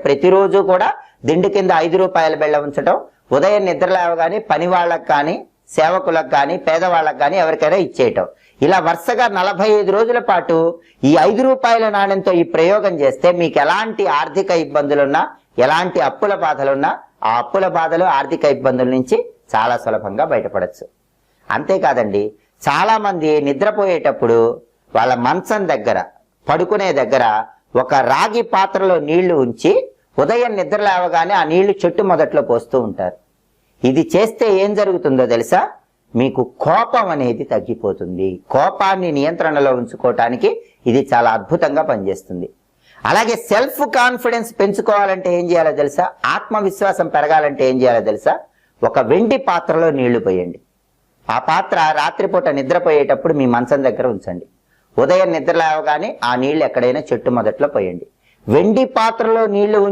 ప్రతిరోజు కూడా దిండు కింద ఐదు రూపాయల బెళ్ళ ఉంచడం ఉదయం నిద్ర లేవగానే పని వాళ్ళకి కానీ సేవకులకు కానీ పేదవాళ్ళకి కానీ ఎవరికైనా ఇచ్చేయటం. ఇలా వరుసగా నలభై ఐదు రోజుల పాటు ఈ ఐదు రూపాయల నాణ్యంతో ఈ ప్రయోగం చేస్తే మీకు ఎలాంటి ఆర్థిక ఇబ్బందులున్నా ఎలాంటి అప్పుల బాధలున్నా ఆ అప్పుల బాధలు ఆర్థిక ఇబ్బందుల నుంచి చాలా సులభంగా బయటపడచ్చు. అంతేకాదండి చాలామంది నిద్రపోయేటప్పుడు వాళ్ళ మంచం దగ్గర పడుకునే దగ్గర ఒక రాగి పాత్రలో నీళ్ళు ఉంచి ఉదయం నిద్ర లేవగానే ఆ నీళ్ళు చెట్టు మొదట్లో పోస్తూ ఉంటారు. ఇది చేస్తే ఏం జరుగుతుందో తెలుసా? మీకు కోపం అనేది తగ్గిపోతుంది. కోపాన్ని నియంత్రణలో ఉంచుకోవటానికి ఇది చాలా అద్భుతంగా పనిచేస్తుంది. అలాగే సెల్ఫ్ కాన్ఫిడెన్స్ పెంచుకోవాలంటే ఏం చేయాలో తెలుసా? ఆత్మవిశ్వాసం పెరగాలంటే ఏం చేయాలో తెలుసా? ఒక వెండి పాత్రలో నీళ్ళు పోయండి. ఆ పాత్ర రాత్రిపూట నిద్రపోయేటప్పుడు మీ మంచం దగ్గర ఉంచండి. ఉదయం నిద్ర లేవగానే ఆ నీళ్ళు ఎక్కడైనా చెట్టు మొదట్లో పోయండి. వెండి పాత్రలో నీళ్ళు